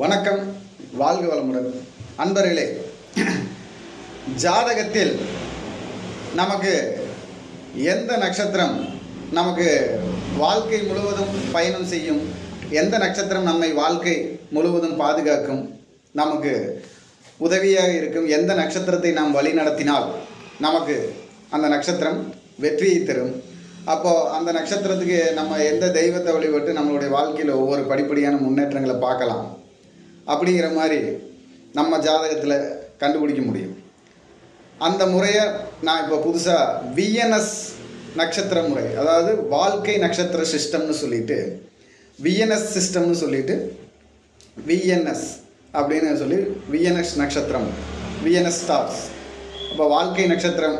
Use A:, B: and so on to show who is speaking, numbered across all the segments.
A: வணக்கம். வாழ்க வளமுடன். அன்பர்களே ஜாதகத்தில் நமக்கு எந்த நட்சத்திரம் நமக்கு வாழ்க்கை முழுவதும் பயணம் செய்யும் எந்த நட்சத்திரம் நம்மை வாழ்க்கை முழுவதும் பாதுகாக்கும் நமக்கு உதவியாக இருக்கும் எந்த நட்சத்திரத்தை நாம் வழி நடத்தினால் நமக்கு அந்த நட்சத்திரம் வெற்றியை தரும். அப்போது அந்த நட்சத்திரத்துக்கு நம்ம எந்த தெய்வத்தை வழிபட்டு நம்மளுடைய வாழ்க்கையில் ஒவ்வொரு படிப்படியான முன்னேற்றங்களை பார்க்கலாம். அப்படிங்கிற மாதிரி நம்ம ஜாதகத்தில் கண்டுபிடிக்க முடியும். அந்த முறையை நான் இப்போ புதுசாக விஎன்எஸ் நட்சத்திர முறை அதாவது வாழ்க்கை நட்சத்திர சிஸ்டம்னு சொல்லிட்டு விஎன்எஸ் சிஸ்டம்னு சொல்லிட்டு விஎன்எஸ் அப்படின்னு சொல்லி விஎன்எஸ் நட்சத்திரம் விஎன்எஸ் ஸ்டார்ஸ் இப்போ வாழ்க்கை நட்சத்திரம்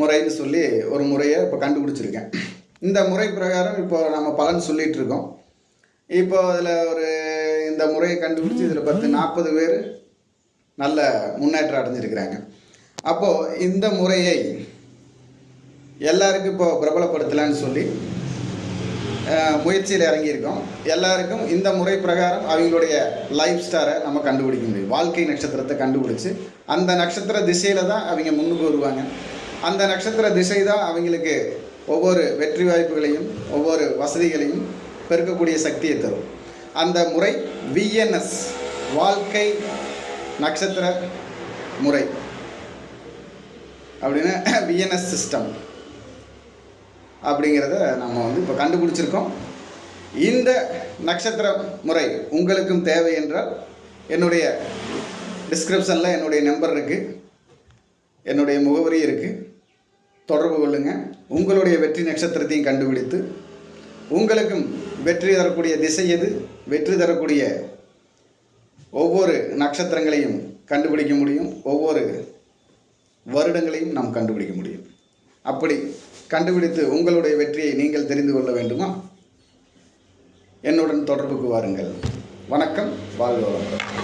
A: முறைன்னு சொல்லி ஒரு முறையை இப்போ கண்டுபிடிச்சிருக்கேன். இந்த முறை பிரகாரம் இப்போ நம்ம பலன் சொல்லிகிட்டு இருக்கோம். இப்போ அதில் ஒரு இந்த முறையை கண்டுபிடிச்சி இதில் பத்து நாற்பது பேர் நல்ல முன்னேற்றம் அடைஞ்சிருக்கிறாங்க. அப்போது இந்த முறையை எல்லாருக்கும் இப்போ பிரபலப்படுத்தலான்னு சொல்லி முயற்சியில் இறங்கியிருக்கோம். எல்லாருக்கும் இந்த முறை பிரகாரம் அவங்களுடைய லைஃப் ஸ்டாரை நம்ம கண்டுபிடிக்க முடியும். வாழ்க்கை நட்சத்திரத்தை கண்டுபிடிச்சு அந்த நட்சத்திர திசையில் தான் அவங்க முன்னுக்கு வருவாங்க. அந்த நட்சத்திர திசை தான் அவங்களுக்கு ஒவ்வொரு வெற்றி வாய்ப்புகளையும் ஒவ்வொரு வசதிகளையும் பெருக்கக்கூடிய சக்தியை தரும். அந்த முறை விஎன்எஸ் வாழ்க்கை நட்சத்திர முறை. அப்படின்னு விஎன்எஸ் சிஸ்டம் அப்படிங்கிறத நம்ம வந்து இப்போ கண்டுபிடிச்சிருக்கோம். இந்த நட்சத்திர முறை உங்களுக்கும் தேவை என்றால் என்னுடைய டிஸ்கிரிப்ஷனில் என்னுடைய நம்பர் இருக்குது என்னுடைய முகவரி இருக்குது தொடர்பு கொள்ளுங்கள் உங்களுடைய வெற்றி நட்சத்திரத்தையும் கண்டுபிடித்து உங்களுக்கும் வெற்றி தரக்கூடிய திசை எது? வெற்றி தரக்கூடிய ஒவ்வொரு நட்சத்திரங்களையும் கண்டுபிடிக்க முடியும். ஒவ்வொரு வருடங்களையும் நாம் கண்டுபிடிக்க முடியும். அப்படி கண்டுபிடித்து உங்களுடைய வெற்றியை நீங்கள் தெரிந்து கொள்ள வேண்டுமா? என்னுடன் தொடர்புக்கு வாருங்கள். வணக்கம். வாழ்க வளமுடன்.